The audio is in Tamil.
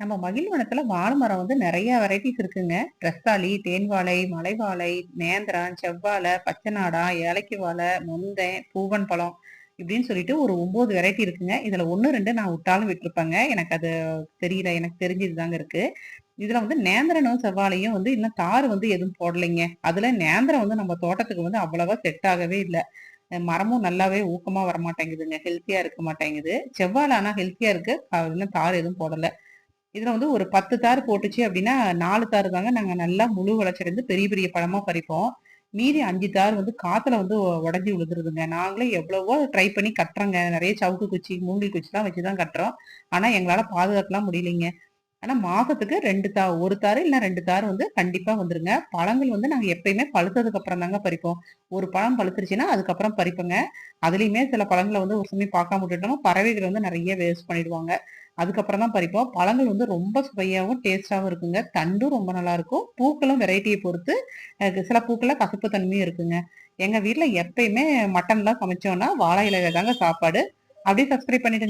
நம்ம மகிழ்வனத்துல வாழை மரம் வந்து நிறைய வெரைட்டிஸ் இருக்குங்க. ரஸ்தாளி தேன் வாழை மலைவாழை நேந்திரம் செவ்வாழை பச்சை நாடா ஏலக்கி வாழை முந்தை பூவன் பழம் இப்படின்னு சொல்லிட்டு ஒரு ஒன்பது வெரைட்டி இருக்குங்க. இதுல ஒன்னு ரெண்டு நான் விட்டாலும் விட்டுருப்பேங்க. எனக்கு அது தெரியல. எனக்கு தெரிஞ்சது தாங்க இருக்கு. இதுல வந்து நேந்திரனும் செவ்வாழையும் வந்து இன்னும் தார் வந்து எதுவும் போடலைங்க. அதுல நேந்திரம் வந்து நம்ம தோட்டத்துக்கு வந்து அவ்வளவா செட் ஆகவே இல்லை. மரமும் நல்லாவே ஊக்கமா வர மாட்டேங்குதுங்க ஹெல்த்தியா இருக்க மாட்டேங்குது. செவ்வாழை ஆனா ஹெல்த்தியா இருக்கு. இன்னும் தார் எதுவும் போடலை. இதுல வந்து ஒரு பத்து தார் போட்டுச்சு அப்படின்னா நாலு தார் தாங்க நாங்க நல்லா முழு வளர்ச்சியடைந்து பெரிய பெரிய பழமா பறிப்போம். மீதி அஞ்சு தார் வந்து காத்துல வந்து உடஞ்சி விழுதுருதுங்க நாங்களே எவ்வளவோ ட்ரை பண்ணி கட்டுறோங்க. நிறைய சவுக்கு குச்சி மூங்கில் குச்சிலாம் வச்சுதான் கட்டுறோம். ஆனா எங்களால பாதுகாக்கலாம் முடியலைங்க. ஆனா மாசத்துக்கு ரெண்டு தா ஒரு தாறு இல்ல ரெண்டு தார் வந்து கண்டிப்பா வந்துருங்க. பழங்கள் வந்து நாங்க எப்பயுமே பழுத்ததுக்கு அப்புறம் தாங்க பறிப்போம். ஒரு பழம் பழுத்துருச்சுன்னா அதுக்கப்புறம் பறிப்போங்க. அதுலயுமே சில பழங்களை வந்து ஒரு சமயம் பார்க்காம விட்டுட்டோம் பறவைகள் வந்து நிறைய வேஸ்ட் பண்ணிடுவாங்க. அதுக்கப்புறம் தான் பறிப்போம். பழங்கள் வந்து ரொம்ப சுவையாகவும் டேஸ்டாகவும் இருக்குங்க. தண்டும் ரொம்ப நல்லா இருக்கும். பூக்களும் வெரைட்டியை பொறுத்து சில பூக்களில் கசப்பு தன்மையும் இருக்குங்க. எங்க வீட்டில் எப்பயுமே மட்டன்லாம் சமைச்சோம்னா வாழை இலையில தாங்க சாப்பாடு. அப்படியே சப்ஸ்கிரைப் பண்ணிட்டு